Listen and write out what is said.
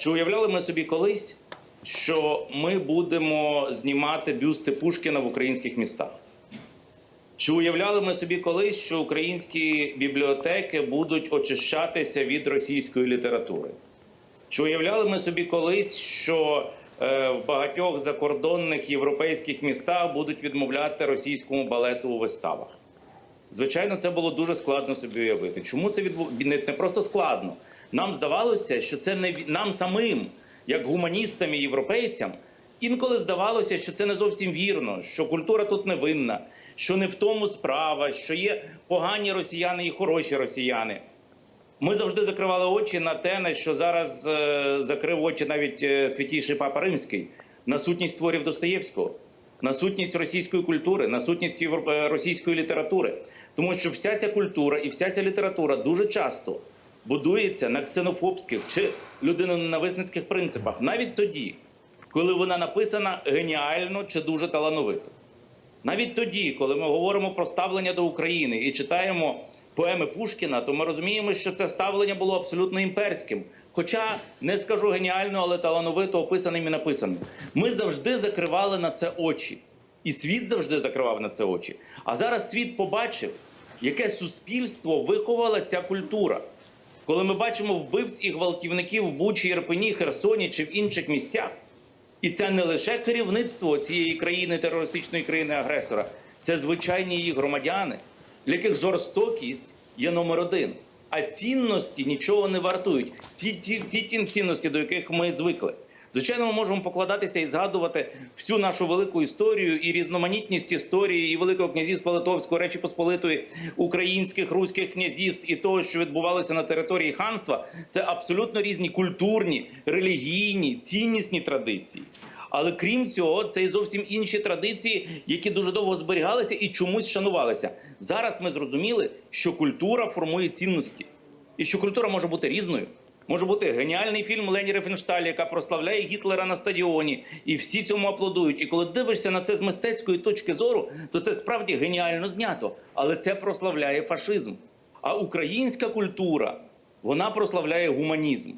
чи уявляли ми собі колись, що ми будемо знімати бюсти Пушкіна в українських містах? Чи уявляли ми собі колись, що українські бібліотеки будуть очищатися від російської літератури? Чи уявляли ми собі колись, що е, в багатьох закордонних європейських містах будуть відмовляти російському балету у виставах? Звичайно, це було дуже складно собі уявити. Чому це відбу... не, просто складно? Нам здавалося, що це не нам самим, як гуманістам і європейцям, інколи здавалося, що це не зовсім вірно, що культура тут не винна, що не в тому справа, що є погані росіяни і хороші росіяни. Ми завжди закривали очі на те, на що зараз е, закрив очі навіть е, святійший папа Римський на сутність творів Достоєвського, на сутність російської куультури, на сутність е, російської літератури. Тому що вся ця культура і вся ця література дуже часто будується на ксенофобських чи людиноненависницьких принципах, навіть тоді, коли вона написана геніально чи дуже талановито. Навіть тоді, коли ми говоримо про ставлення до України і читаємо поеми Пушкіна, то ми розуміємо, що це ставлення було абсолютно імперським. Хоча не скажу геніально, але талановито описаним і написаним. Ми завжди закривали на це очі, і світ завжди закривав на це очі. А зараз світ побачив, яке суспільство виховала ця культура. Коли ми бачимо вбивць і гвалтівників в Бучі, Ірпені, Херсоні чи в інших місцях, і це не лише керівництво цієї країни, терористичної країни-агресора, це звичайні її громадяни, для яких жорстокість є номер один. А цінності нічого не вартують. Ті, ті, ті, ті цінності, до яких ми звикли. Звичайно, ми можемо покладатися і згадувати всю нашу велику історію і різноманітність історії і Великого князівства Литовського, Речі Посполитої, українських руських князівств і того, що відбувалося на території ханства. Це абсолютно різні культурні, релігійні, ціннісні традиції. Але крім цього, це і зовсім інші традиції, які дуже довго зберігалися і чомусь шанувалися. Зараз ми зрозуміли, що культура формує цінності, і що культура може бути різною. Може бути геніальний фільм Лені Рефеншталь, яка прославляє Гітлера на стадіоні, і всі цьому аплодують. І коли дивишся на це з мистецької точки зору, то це справді геніально знято, але це прославляє фашизм. А українська культура вона прославляє гуманізм.